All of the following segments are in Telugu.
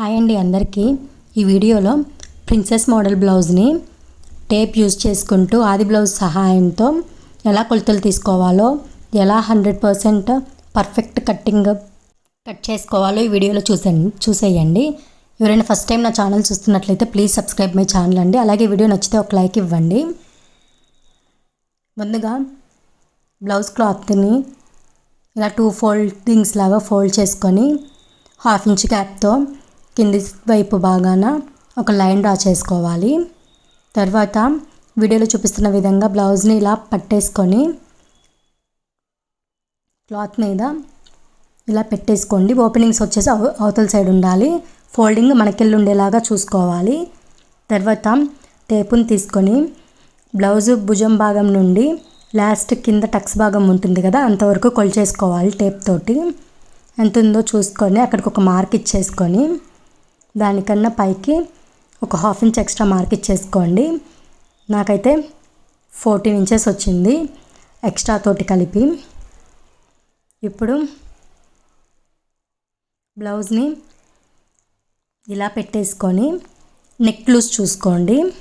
హాయ్ అండి అందరికీ. ఈ వీడియోలో ప్రిన్సెస్ మోడల్ బ్లౌజ్ని టేప్ యూజ్ చేసుకుంటూ ఆది బ్లౌజ్ సహాయంతో ఎలా కొలతలు తీసుకోవాలో ఎలా hundred percent perfect cutting cut చేసుకోవాలో ఈ వీడియోలో చూసండి చూసేయండి. ఎవరైనా ఫస్ట్ టైం నా ఛానల్ చూస్తున్నట్లయితే ప్లీజ్ సబ్స్క్రైబ్ మై ఛానల్ అండి. అలాగే వీడియో నచ్చితే ఒక లైక్ ఇవ్వండి. ముందుగా బ్లౌజ్ క్లాత్ని ఇలా టూ ఫోల్డింగ్స్ లాగా ఫోల్డ్ చేసుకొని హాఫ్ ఇంచ్ గ్యాప్తో కింది వైపు భాగాన ఒక లైన్ డ్రా చేసుకోవాలి. తర్వాత వీడియోలో చూపిస్తున్న విధంగా బ్లౌజ్ని ఇలా పట్టేసుకొని క్లాత్ మీద ఇలా పెట్టేసుకోండి. ఓపెనింగ్స్ వచ్చేసి అవ- అవతల సైడ్ ఉండాలి. ఫోల్డింగ్ మనకెళ్ళి ఉండేలాగా చూసుకోవాలి. తర్వాత టేపుని తీసుకొని బ్లౌజ్ భుజం భాగం నుండి లాస్ట్ కింద టక్స్ భాగం ఉంటుంది కదా అంతవరకు కొలిచేసుకోవాలి టేప్ తోటి. ఎంత ఉందో చూసుకొని అక్కడికి ఒక మార్క్ ఇచ్చేసుకొని దానికన్నా పైకి ఒక హాఫ్ ఇంచ్ ఎక్స్ట్రా మార్క్ ఇచ్చేసుకోండి. నాకైతే ఫోర్టీన్ ఇంచెస్ వచ్చింది. ఎక్స్ట్రా తోటి కలిపి ఇప్పుడు బ్లౌజ్ని ఇలా పెట్టేసుకొని నెక్ లూజ్ చూసుకోండి.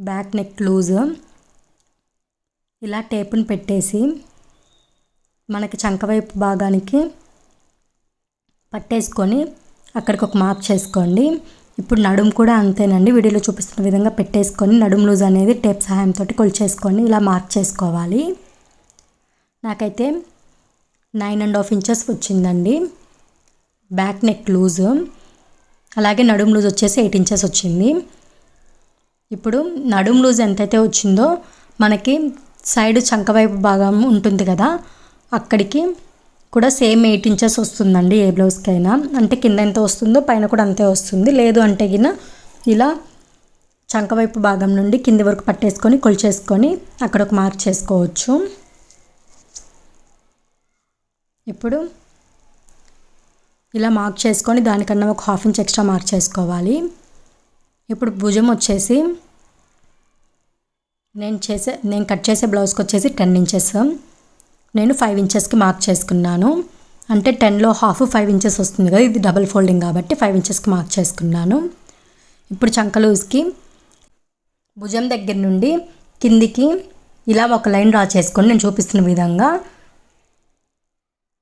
Back neck loose. ఇలా టేపుని పెట్టేసి మనకి చంకవైపు భాగానికి పట్టేసుకొని అక్కడికి ఒక మార్క్ చేసుకోండి. ఇప్పుడు నడుము కూడా అంతేనండి. వీడియోలో చూపిస్తున్న విధంగా పెట్టేసుకొని నడుము లూజ్ అనేది టేప్ సహాయంతో కొలిచేసుకొని ఇలా మార్క్ చేసుకోవాలి. నాకైతే నైన్ అండ్ హాఫ్ ఇంచెస్ వచ్చిందండి. Back neck loose. అలాగే నడుము లూజ్ వచ్చేసి ఎయిట్ ఇంచెస్ వచ్చింది. ఇప్పుడు నడుము లూజ్ ఎంతైతే వచ్చిందో మనకి సైడ్ చంక వైపు భాగం ఉంటుంది కదా అక్కడికి కూడా సేమ్ ఎయిట్ ఇంచెస్ వస్తుందండి ఏ బ్లౌజ్కైనా. అంటే కింద ఎంత వస్తుందో పైన కూడా అంతే వస్తుంది. లేదు అంటే గిన ఇలా చంక వైపు భాగం నుండి కింది వరకు పట్టేసుకొని కొలిచేసుకొని అక్కడ ఒక మార్క్ చేసుకోవచ్చు. ఇప్పుడు ఇలా మార్క్ చేసుకొని దానికన్నా ఒక హాఫ్ ఇంచ్ ఎక్స్ట్రా మార్క్ చేసుకోవాలి. ఇప్పుడు భుజం వచ్చేసి నేను చేసే నేను కట్ చేసే బ్లౌజ్కి వచ్చేసి టెన్ ఇంచెస్. నేను ఫైవ్ ఇంచెస్కి మార్క్ చేసుకున్నాను. అంటే టెన్లో హాఫ్ ఫైవ్ ఇంచెస్ వస్తుంది కదా ఇది డబల్ ఫోల్డింగ్ కాబట్టి ఫైవ్ ఇంచెస్కి మార్క్ చేసుకున్నాను. ఇప్పుడు చంక లూజ్కి భుజం దగ్గర నుండి కిందికి ఇలా ఒక లైన్ డ్రా చేసుకొని నేను చూపిస్తున్న విధంగా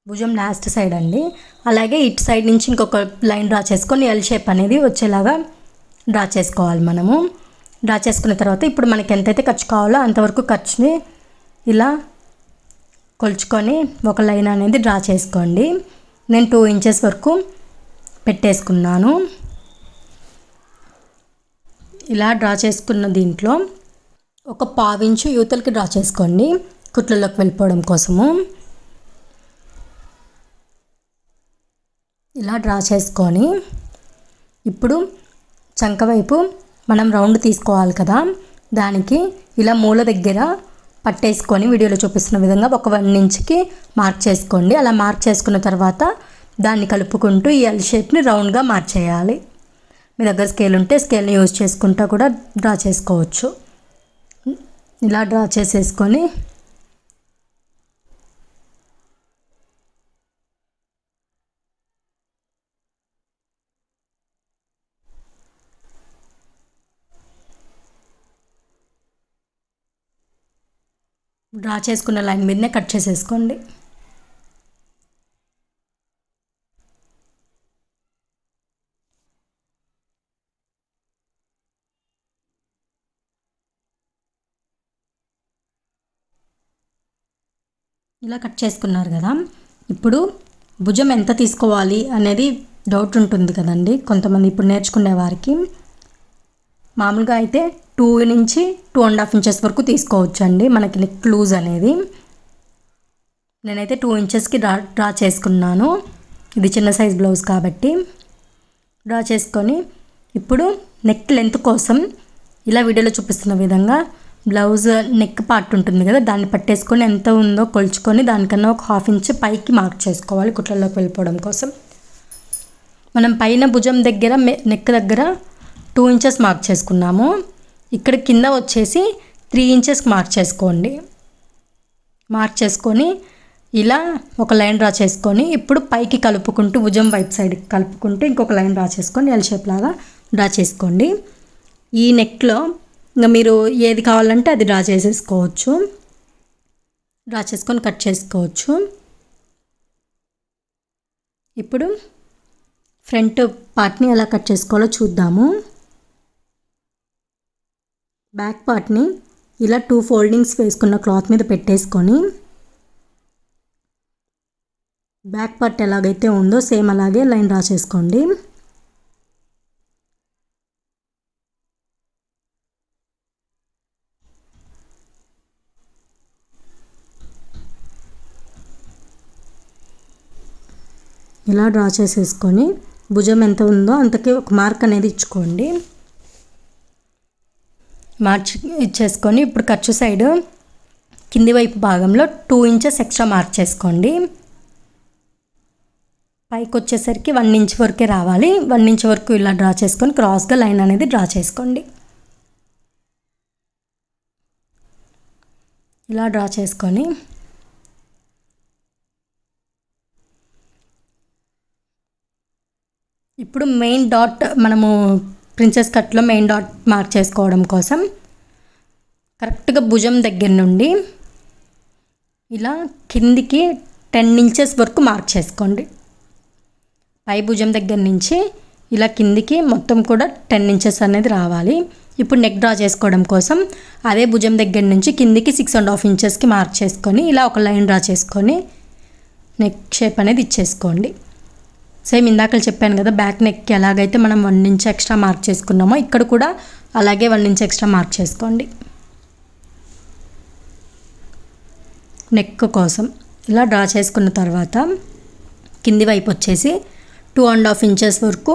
భుజం లాస్ట్ సైడ్ అండి. అలాగే ఇటు సైడ్ నుంచి ఇంకొక లైన్ డ్రా చేసుకొని ఎల్ షేప్ అనేది వచ్చేలాగా డ్రా చేసుకోవాలి మనము. డ్రా చేసుకున్న తర్వాత ఇప్పుడు మనకి ఎంతైతే ఖర్చు కావాలో అంతవరకు ఖర్చుని ఇలా కొలుచుకొని ఒక లైన్ అనేది డ్రా చేసుకోండి. నేను టూ ఇంచెస్ వరకు పెట్టేసుకున్నాను. ఇలా డ్రా చేసుకున్న దీంట్లో ఒక పావించు యూతలకి డ్రా చేసుకోండి. కుట్లలోకి వెళ్ళిపోవడం కోసము. ఇలా డ్రా చేసుకొని ఇప్పుడు చంక వైపు మనం రౌండ్ తీసుకోవాలి కదా. దానికి ఇలా మూల దగ్గర పట్టేసుకొని వీడియోలో చూపిస్తున్న విధంగా ఒక వన్ ఇంచ్కి మార్క్ చేసుకోండి. అలా మార్క్ చేసుకున్న తర్వాత దాన్ని కలుపుకుంటూ ఈ ఎల్ షేప్ని రౌండ్గా మార్చేయాలి మీ దగ్గర స్కేల్ ఉంటే స్కేల్ని యూజ్ చేసుకుంటా కూడా డ్రా చేసుకోవచ్చు. ఇలా డ్రా చేసేసుకొని డ్రా చేసుకున్న లైన్ మీదనే కట్ చేసేసుకోండి. ఇలా కట్ చేసుకున్నారు కదా. ఇప్పుడు భుజం ఎంత తీసుకోవాలి అనేది డౌట్ ఉంటుంది కదండి. కొంతమంది ఇప్పుడు నేర్చుకునే వారికి. మామూలుగా అయితే టూ నుంచి టూ అండ్ హాఫ్ ఇంచెస్ వరకు తీసుకోవచ్చు అండి మనకి నెక్ లూజ్ అనేది. నేనైతే టూ ఇంచెస్కి డ్రా డ్రా చేసుకున్నాను. ఇది చిన్న సైజ్ బ్లౌజ్ కాబట్టి. డ్రా చేసుకొని ఇప్పుడు నెక్ లెంత్ కోసం ఇలా వీడియోలో చూపిస్తున్న విధంగా బ్లౌజ్ నెక్ పార్ట్ ఉంటుంది కదా దాన్ని పట్టేసుకొని ఎంత ఉందో కొలుచుకొని దానికన్నా ఒక హాఫ్ ఇంచ్ పైకి మార్క్ చేసుకోవాలి కుట్లలోకి వెళ్ళిపోవడం కోసం. మనం పైన భుజం దగ్గర నెక్ దగ్గర టూ ఇంచెస్ మార్క్ చేసుకున్నాము. ఇక్కడ కింద వచ్చేసి త్రీ ఇంచెస్కి మార్క్ చేసుకోండి. మార్క్ చేసుకొని ఇలా ఒక లైన్ డ్రా చేసుకొని ఇప్పుడు పైకి కలుపుకుంటూ భుజం వైపు సైడ్ కలుపుకుంటూ ఇంకొక లైన్ డ్రా చేసుకొని ఎల్ షేప్ లాగా డ్రా చేసుకోండి. ఈ నెక్లో ఇంకా మీరు ఏది కావాలంటే అది డ్రా చేసేసుకోవచ్చు. డ్రా చేసుకొని కట్ చేసుకోవచ్చు. ఇప్పుడు ఫ్రంట్ పార్ట్ని ఎలా కట్ చేసుకోవాలో చూద్దాము. బ్యాక్ పార్ట్ని ఇలా టూ ఫోల్డింగ్స్ వేసుకున్న క్లాత్ మీద పెట్టేసుకొని బ్యాక్ పార్ట్ ఎలాగైతే ఉందో సేమ్ అలాగే లైన్ డ్రా చేసుకోండి. ఇలా డ్రా చేసేసుకొని భుజం ఎంత ఉందో అంతకి ఒక మార్క్ అనేది ఇచ్చుకోండి. మార్చి ఇచ్చేసుకొని ఇప్పుడు ఖర్చు సైడ్ కింది వైపు భాగంలో టూ ఇంచెస్ ఎక్స్ట్రా మార్క్ చేసుకోండి. పైకి వచ్చేసరికి వన్ ఇంచ్ వరకే రావాలి. వన్ ఇంచ్ వరకు ఇలా డ్రా చేసుకొని క్రాస్గా లైన్ అనేది డ్రా చేసుకోండి. ఇలా డ్రా చేసుకొని ఇప్పుడు మెయిన్ డాట్ మనము ప్రిన్సెస్ కట్లో మెయిన్ డాట్ మార్క్ చేసుకోవడం కోసం కరెక్ట్గా భుజం దగ్గర నుండి ఇలా కిందికి టెన్ ఇంచెస్ వరకు మార్క్ చేసుకోండి. పై భుజం దగ్గర నుంచి ఇలా కిందికి మొత్తం కూడా టెన్ ఇంచెస్ అనేది రావాలి. ఇప్పుడు నెక్ డ్రా చేసుకోవడం కోసం అదే భుజం దగ్గర నుంచి కిందికి సిక్స్ అండ్ హాఫ్ ఇంచెస్కి మార్క్ చేసుకొని ఇలా ఒక లైన్ డ్రా చేసుకొని నెక్ షేప్ అనేది ఇచ్చేసుకోండి. సేమ్ ఇందాక చెప్పాను కదా బ్యాక్ నెక్కి ఎలాగైతే మనం వన్ ఇంచ్ ఎక్స్ట్రా మార్క్ చేసుకున్నామో ఇక్కడ కూడా అలాగే వన్ ఇంచ్ ఎక్స్ట్రా మార్క్ చేసుకోండి. నెక్ కోసం ఇలా డ్రా చేసుకున్న తర్వాత కింది వైపు వచ్చేసి టూ అండ్ హాఫ్ ఇంచెస్ వరకు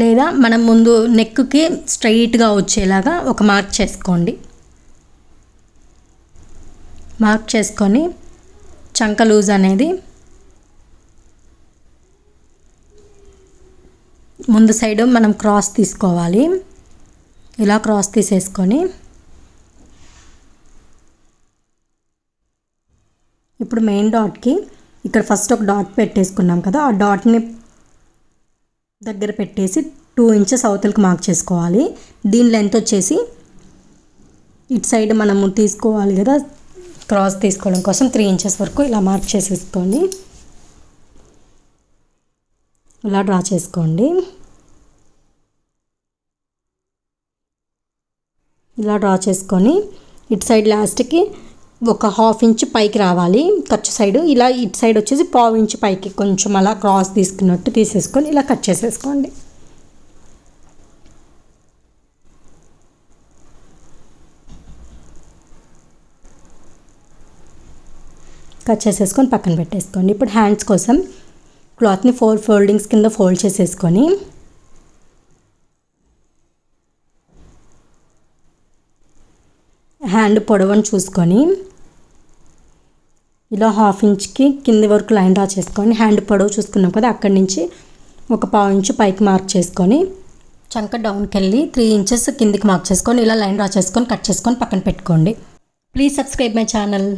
లేదా మనం ముందు నెక్కి స్ట్రైట్గా వచ్చేలాగా ఒక మార్క్ చేసుకోండి. మార్క్ చేసుకొని చంక లూజ్ అనేది ముందు సైడ్ మనం క్రాస్ తీసుకోవాలి. ఇలా క్రాస్ తీసేసుకొని ఇప్పుడు మెయిన్ డాట్కి ఇక్కడ ఫస్ట్ ఒక డాట్ పెట్టేసుకున్నాం కదా ఆ డాట్ని దగ్గర పెట్టేసి టూ ఇంచెస్ అవతలకి మార్క్ చేసుకోవాలి. దీని లెంత్ వచ్చేసి ఇటు సైడ్ మనము తీసుకోవాలి కదా క్రాస్ తీసుకోవడం కోసం త్రీ ఇంచెస్ వరకు ఇలా మార్క్ చేసేసుకోండి. ఇలా డ్రా చేసుకోండి. ఇలా డ్రా చేసుకొని ఇటు సైడ్ లాస్ట్కి ఒక హాఫ్ ఇంచ్ పైకి రావాలి. ఖర్చు సైడ్ ఇలా ఇటు సైడ్ వచ్చేసి పావు ఇంచ్ పైకి కొంచెం అలా క్రాస్ తీసుకున్నట్టు తీసేసుకొని ఇలా కట్ చేసేసుకోండి. కట్ చేసేసుకొని పక్కన పెట్టేసుకోండి. ఇప్పుడు హ్యాండ్స్ కోసం క్లాత్ని ఫోర్ ఫోల్డింగ్స్ కింద ఫోల్డ్ చేసేసుకొని హ్యాండ్ పొడవని చూసుకొని ఇలా హాఫ్ ఇంచ్కి కింది వరకు లైన్ డ్రా చేసుకొని హ్యాండ్ పొడవు చూసుకున్నాం కదా అక్కడి నుంచి ఒక పావు ఇంచు పైకి మార్క్ చేసుకొని చంక డౌన్కి వెళ్ళి త్రీ ఇంచెస్ కిందికి మార్క్ చేసుకొని ఇలా లైన్ డ్రా చేసుకొని కట్ చేసుకొని పక్కన పెట్టుకోండి. Please subscribe my channel.